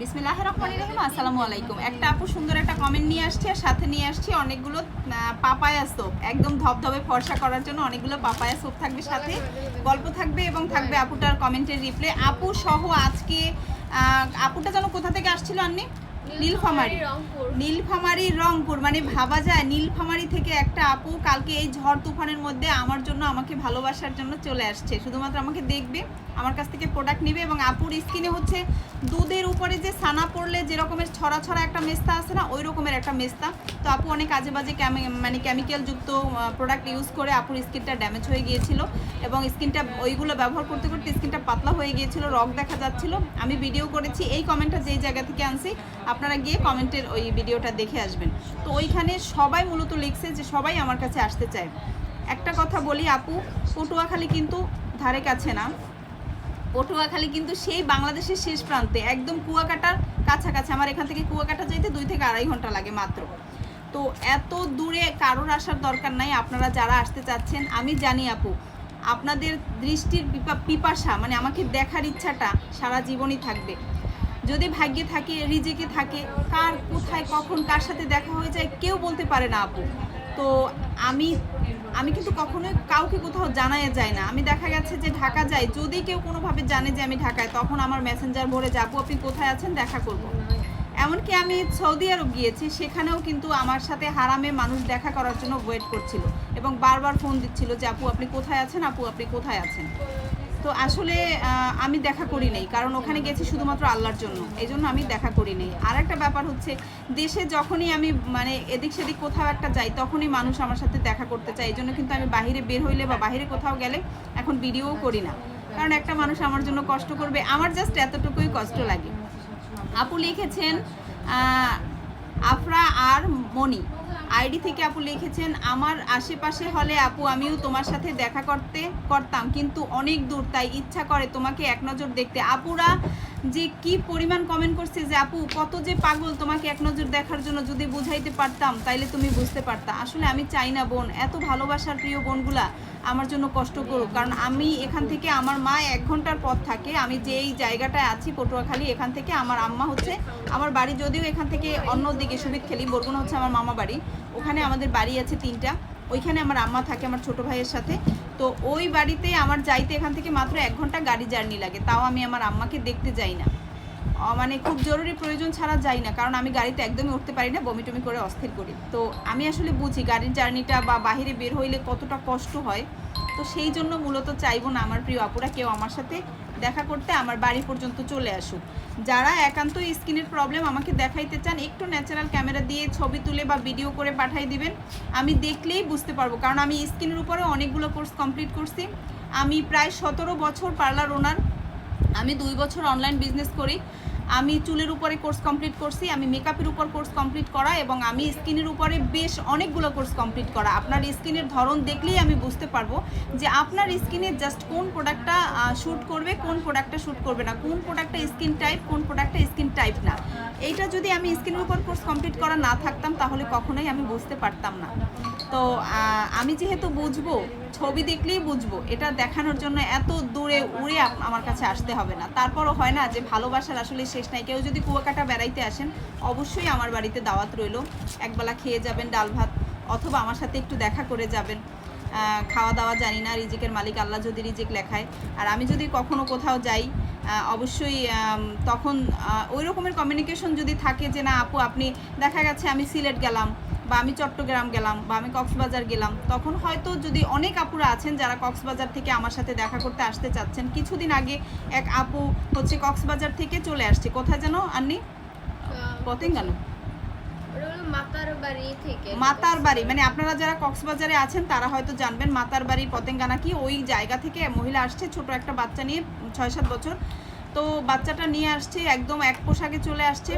বিসমিল্লাহ রহমানির রহিম আসসালামু আলাইকুম একটা আপু সুন্দর একটা কমেন্ট নিয়ে আসছে আর সাথে নিয়ে আসছি অনেকগুলো পাপায়া সোপ একদম ধবধবে ফর্সা করার জন্য অনেকগুলো পাপায়া সোপ থাকবে সাথে। গল্প থাকবে এবং থাকবে আপুটার কমেন্টের রিপ্লে আপু সহ আজকে আপুটা যেন কোথা থেকে আসছিল আন্নি? নীলফামারি। নীলফামারি রংপুর। মানে ভাবা যায় নীলফামারি থেকে একটা আপু কালকে এই ঝড় তুফানের মধ্যে আমার জন্য আমাকে ভালোবাসার জন্য চলে আসছে। শুধুমাত্র আমাকে দেখবে। আমার কাছ থেকে প্রোডাক্ট নেবে এবং আপুর স্কিনে হচ্ছে দুধের উপরে যে সানা পড়লে যেরকমের ছড়া ছড়া একটা মেস্তা আছে না, ওই রকমের একটা মেস্তা। তো আপু অনেক আজে বাজে মানে কেমিক্যাল যুক্ত প্রোডাক্ট ইউজ করে আপুর স্কিনটা ড্যামেজ হয়ে গিয়েছিল এবং স্কিনটা ওইগুলো ব্যবহার করতে করতে স্কিনটা পাতলা হয়ে গিয়েছিল রক দেখা যাচ্ছিল। আমি ভিডিও করেছি, এই কমেন্টটা যেই জায়গা থেকে আনছি, আপনারা গিয়ে কমেন্টের ওই ভিডিওটা দেখে আসবেন। তো ওইখানে সবাই মূলত লিখছে যে সবাই আমার কাছে আসতে চায়। একটা কথা বলি আপু, পটুয়াখালী কিন্তু ধারে কাছে না। পটুয়াখালী কিন্তু সেই বাংলাদেশের শেষ প্রান্তে, একদম কুয়াকাটার কাছাকাছি। আমার এখান থেকে কুয়াকাটা যাইতে দুই থেকে আড়াই ঘণ্টা লাগে মাত্র। তো এত দূরে কারোর আসার দরকার নাই, আপনারা যারা আসতে চাচ্ছেন, আমি জানি আপু, আপনাদের দৃষ্টির পিপা- পিপাসা মানে আমাকে দেখার ইচ্ছাটা সারা জীবনই থাকবে। যদি ভাগ্যে থাকে, রিজেকে থাকে, কার কোথায়, কখন, কার সাথে দেখা হয়ে যায়, কেউ বলতে পারে না আপু। তো আমি আমি কিন্তু কখনোই কাউকে কোথাও জানাই যায় না। আমি দেখা গেছে যে ঢাকা যাই, যদি কেউ কোনোভাবে জানে যে আমি ঢাকায়, তখন আমার মেসেঞ্জার ভরে যাব আপনি কোথায় আছেন? দেখা করব। এমনকি আমি সৌদি আরব গিয়েছি, সেখানেও কিন্তু আমার সাথে হারামে মানুষ দেখা করার জন্য ওয়েট করছিল এবং বারবার ফোন দিচ্ছিল যে, আপু, আপনি কোথায় আছেন? আপু, আপনি কোথায় আছেন? তো আসলে আমি দেখা করি নেই, কারণ ওখানে গেছি শুধুমাত্র আল্লাহর জন্য, এই জন্য আমি দেখা করি নেই। আর একটা ব্যাপার হচ্ছে, দেশে যখনই আমি মানে এদিক সেদিক কোথাও একটা যাই, তখনই মানুষ আমার সাথে দেখা করতে চায়, এই জন্য কিন্তু আমি বাইরে বের হইলে বা বাইরে কোথাও গেলে এখন ভিডিওও করি না। কারণ একটা মানুষ আমার জন্য কষ্ট করবে, আমার জাস্ট এতটুকুই কষ্ট লাগে। আপু লিখেছেন আফরা আর মনি। আইডি থেকে আপু লিখেছেন, আমার আশেপাশে হলে আপু আমিও তোমার সাথে দেখা করতে করতাম, কিন্তু অনেক দূর, তাই ইচ্ছা করে তোমাকে এক নজর দেখতে। আপুরা যে কি পরিমাণ কমেন্ট করছে যে, আপু, কত যে পাগল তোমাকে এক নজর দেখার জন্য যদি বুঝাইতে পারতাম, তাইলে তুমি বুঝতে পারতা। আসলে আমি চাই না বোন, এত ভালোবাসার প্রিয় বোনগুলা আমার জন্য কষ্ট করুক, কারণ আমি এখান থেকে আমার মা এক ঘণ্টার পথ থাকে, আমি যেই জায়গাটায় আছি, পটুয়াখালী, এখান থেকে আমার আম্মা হচ্ছে আমার বাড়ি, যদিও এখান থেকে অন্য দিকে সুবিধ খেলি, বরগুনা হচ্ছে আমার মামা বাড়ি। ওখানে আমাদের বাড়ি আছে তিনটা। ওইখানে আমার আম্মা থাকে আমার ছোট ভাইয়ের সাথে। তো ওই বাড়িতে আমার যাইতে এখান থেকে মাত্র এক ঘণ্টা গাড়ি জার্নি লাগে। তাও আমি আমার আম্মাকে দেখতে যাই না। মানে খুব জরুরি প্রয়োজন ছাড়া যাই না। কারণ আমি গাড়িতে একদমই উঠতে পারি না বমি টমি করে অস্থির করি। তো আমি আসলে বুঝি গাড়ির জার্নিটা বা বাইরে বের হইলে কতটা কষ্ট হয়। তো সেই জন্য মূলত চাইব না আমার প্রিয় আপুরা কেউ আমার সাথে দেখা করতে আমার বাড়ি পর্যন্ত চলে আসুক। যারা একান্ত স্কিনের প্রবলেম আমাকে দেখাইতে চান, একটু ন্যাচারাল ক্যামেরা দিয়ে ছবি তুলে বা ভিডিও করে পাঠাই দিবেন। আমি দেখলেই বুঝতে পারব, কারণ আমি স্কিনের উপরে অনেকগুলো কোর্স কমপ্লিট করছি। আমি প্রায় সতেরো বছর পার্লার ওনার আমি দুই বছর অনলাইন বিজনেস করি। আমি চুলের উপরে কোর্স কমপ্লিট করছি, আমি মেকআপের উপর কোর্স কমপ্লিট করা এবং আমি স্কিনের উপরে বেশ অনেকগুলো কোর্স কমপ্লিট করা। আপনার স্কিনের ধরন দেখলেই আমি বুঝতে পারব যে আপনার স্কিনে জাস্ট কোন প্রোডাক্টটা শ্যুট করবে, কোন প্রোডাক্টটা শ্যুট করবে না, কোন প্রোডাক্টটা স্কিন টাইপ, কোন প্রোডাক্টটা স্কিন টাইপ না। এইটা যদি আমি স্কিনের উপর কোর্স কমপ্লিট করা না থাকতাম, তাহলে কখনোই আমি বুঝতে পারতাম না। তো আমি যেহেতু বুঝব, ছবি দেখলেই বুঝব, এটা দেখানোর জন্য এত দূরে উড়ে আমার কাছে আসতে হবে না। তারপরও হয় না যে ভালোবাসার আসলে শেষ নাই। কেউ যদি কুয়াকাটা বেড়াইতে আসেন, অবশ্যই আমার বাড়িতে দাওয়াত রইল। একবেলা খেয়ে যাবেন ডাল ভাত, অথবা আমার সাথে একটু দেখা করে যাবেন। খাওয়া দাওয়া জানি না, রিজিকের মালিক আল্লাহ যদি রিজিক লেখায়। আর আমি যদি কখনো কোথাও যাই অবশ্যই তখন ওই রকমের কমিউনিকেশন যদি থাকে যে না, আপু আপনি, দেখা গেছে আমি সিলেট গেলাম। বা আমি চট্টগ্রাম গেলাম বা আমি কক্সবাজার গেলাম তখন হয়তো যদি অনেক আপুরা আছেন যারা কক্সবাজার থেকে আমার সাথে দেখা করতে আসতে চাচ্ছেন কিছুদিন আগে এক আপু হচ্ছে কক্সবাজার থেকে চলে আসছে। কোথায় যেন আন্নি? পতেঙ্গানো মাতার বাড়ি মানে আপনারা যারা কক্সবাজারে আছেন তারা হয়তো জানবেন মাতার বাড়ি পতেঙ্গানা কি ওই জায়গা থেকে মহিলা আসছে ছোট একটা বাচ্চা নিয়ে ছয় সাত বছর। তো বাচ্চাটা নিয়ে আসছে একদম এক পোশাকে চলে আসছে।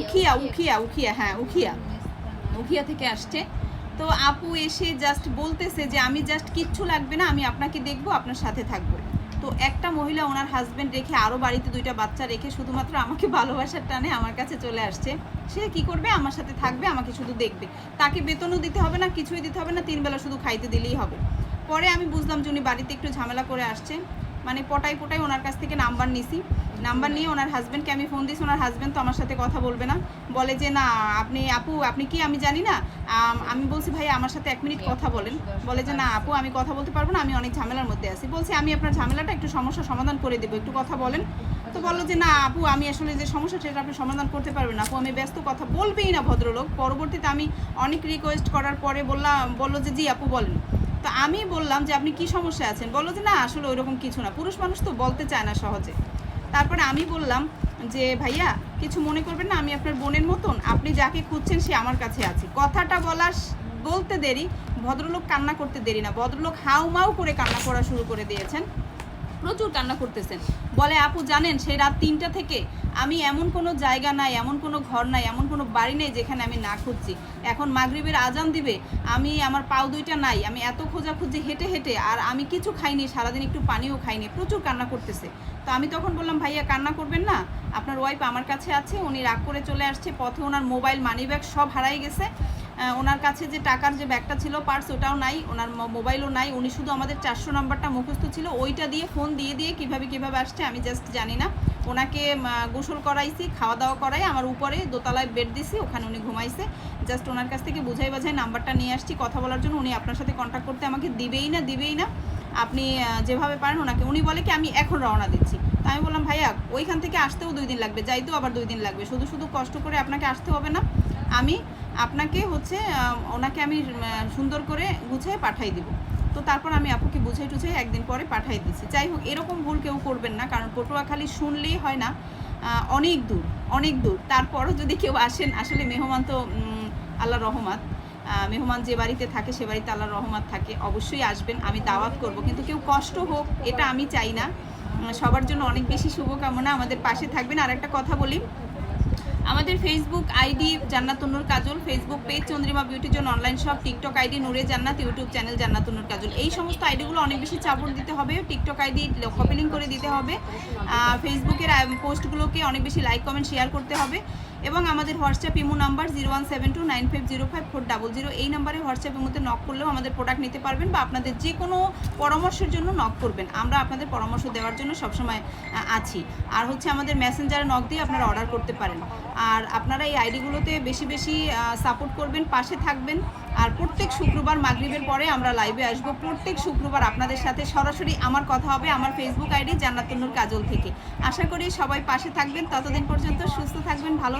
উখিয়া। উখিয়া উখিয়া হ্যাঁ উখিয়া। উখিয়া থেকে আসছে। তো আপু এসে জাস্ট বলতেছে যে, আমি জাস্ট কিচ্ছু লাগবে না, আমি আপনাকে দেখব, আপনার সাথে থাকব। তো একটা মহিলা ওনার হাজব্যান্ড রেখে আরও বাড়িতে দুইটা বাচ্চা রেখে শুধুমাত্র আমাকে ভালোবাসার টানে আমার কাছে চলে আসছে। সে কি করবে? আমার সাথে থাকবে, আমাকে শুধু দেখবে। তাকে বেতনও দিতে হবে না, কিছুই দিতে হবে না তিন বেলা শুধু খাইতে দিলেই হবে। পরে আমি বুঝলাম যে উনি বাড়িতে একটু ঝামেলা করে আসছে। মানে পটাই পটাই ওনার কাছ থেকে নাম্বার নিছি। নাম্বার নিয়ে ওনার হাজব্যান্ডকে আমি ফোন দিয়েছি ওনার হাজব্যান্ড তো আমার সাথে কথা বলবে না। বলে যে, না, আপনি, আপু, আপনি কি? আমি জানি না। আমি বলছি ভাই আমার সাথে এক মিনিট কথা বলেন। বলে যে, না, আপু, আমি কথা বলতে পারব না, আমি অনেক ঝামেলার মধ্যে আছি। বলছি, আমি আপনার ঝামেলাটা একটু সমস্যা সমাধান করে দেবো, একটু কথা বলেন। তো বলল যে, না, আপু, আমি আসলে যে সমস্যা, সেটা আপনি সমাধান করতে পারবেন না। আপু, আমি ব্যস্ত, কথা বলবেই না ভদ্রলোক। পরবর্তীতে আমি অনেক রিকোয়েস্ট করার পরে বললাম, বলল যে, জি, আপু, বলেন। তো আমি বললাম যে, আপনি কি সমস্যা আছেন? বলল যে, না, আসলে ওইরকম কিছু না। পুরুষ মানুষ তো বলতে চায় না সহজে। তারপরে আমি বললাম যে, ভাইয়া, কিছু মনে করবেন না, আমি আপনার বোনের মতন। আপনি যাকে খুঁজছেন, সে আমার কাছে আছে। কথাটা বলার বলতে দেরি। ভদ্রলোক কান্না করতে দেরি না। ভদ্রলোক হাউমাউ করে কান্না করা শুরু করে দিয়েছেন। প্রচুর কান্না করতেছেন বলে, আপু, জানেন, সেই রাত তিনটা থেকে আমি এমন কোনো জায়গা নাই, এমন কোনো ঘর নাই, এমন কোনো বাড়ি নেই যেখানে আমি না খুঁজছি। এখন মাগরিবের আজান দিবে, আমি আমার পাও দুইটা নাই, আমি এত খোঁজাখুঁজি হেঁটে হেঁটে আর আমি কিছু খাইনি, সারাদিন একটু পানিও খাইনি, প্রচুর কান্না করতেছে। তো আমি তখন বললাম, ভাইয়া, কান্না করবেন না, আপনার ওয়াইফ আমার কাছে আছে, উনি রাগ করে চলে আসছে, পথে ওনার মোবাইল মানি ব্যাগ সব হারাই গেছে ওনার কাছে যে টাকার যে ব্যাগটা ছিল পার্স ওটাও নাই, ওনার মোবাইলও নাই, উনি শুধু আমাদের চারশো নাম্বারটা মুখস্থ ছিল, ওইটা দিয়ে ফোন দিয়ে দিয়ে কীভাবে কীভাবে আসছে আমি জাস্ট জানি না। ওনাকে গোসল করাইছি, খাওয়া দাওয়া করাই, আমার উপরে দোতলায় বেড দিছি, ওখানে উনি ঘুমাইছে। জাস্ট ওনার কাছ থেকে বুঝাই বাঝাই নাম্বারটা নিয়ে আসছি, কথা বলার জন্য উনি আপনার সাথে কন্ট্যাক্ট করতে আমাকে দিবেই না দিবেই না। আপনি যেভাবে পারেন ওনাকে, উনি বলে কি, আমি এখন রওনা দিচ্ছি। তো আমি বললাম, ভাইয়া, ওইখান থেকে আসতেও দুই দিন লাগবে, যাইতেও আবার দুই দিন লাগবে। শুধু শুধু কষ্ট করে আপনাকে আসতে হবে না। আমি আপনাকে হচ্ছে ওনাকে আমি সুন্দর করে গুছিয়ে পাঠাই দিব। তো তারপর আমি আপুকে বুঝাই টুঝাই একদিন পরে পাঠাই দিচ্ছি। যাই হোক, এরকম ভুল কেউ করবেন না, কারণ পটুয়াখালী শুনলেই হয় না অনেক দূর অনেক দূর। তারপরও যদি কেউ আসেন, আসলে মেহমান তো আল্লাহ রহমাত মেহমান যে বাড়িতে থাকে, সে বাড়িতে আল্লাহর রহমত থাকে, অবশ্যই আসবেন, আমি দাওয়াত করব। কিন্তু কেউ কষ্ট হোক, এটা আমি চাই না। সবার জন্য অনেক বেশি শুভকামনা। আমাদের পাশে থাকবেন। আর একটা কথা বলি আমাদের Facebook ID Jannatunnur Kajol Facebook page Chandrima beauty zone online shop TikTok ID Nure Jannat YouTube channel জান্নাতুন্নুর কাজল। এই সমস্ত আইডিগুলো অনেক বেশি চাপড় দিতে হবে টিকটক আইডি কপি লিঙ্ক করে দিতে হবে। ফেসবুকের পোস্টগুলোকে অনেক বেশি লাইক কমেন্ট শেয়ার করতে হবে। এবং আমাদের WhatsApp imo number zero one seven two nine five zero five four double zero. এই নাম্বারে হোয়াটসঅ্যাপ ইমোতে নক করলেও আমাদের প্রোডাক্ট নিতে পারবেন বা আপনাদের যে কোনো পরামর্শের জন্য নক করবেন। আমরা আপনাদের পরামর্শ দেওয়ার জন্য সবসময় আছি। আর হচ্ছে আমাদের মেসেঞ্জারে নক দিয়ে আপনারা অর্ডার করতে পারেন। আর আপনারা এই আইডিগুলোতে বেশি বেশি সাপোর্ট করবেন, পাশে থাকবেন। আর প্রত্যেক শুক্রবার, মাগরিবের পরে আমরা লাইভে আসব। প্রত্যেক শুক্রবার আপনাদের সাথে সরাসরি আমার কথা হবে আমার ফেসবুক আইডি জান্নাতুন্নুর কাজল থেকে। আশা করি সবাই পাশে থাকবেন। ততদিন পর্যন্ত সুস্থ থাকবেন, ভালো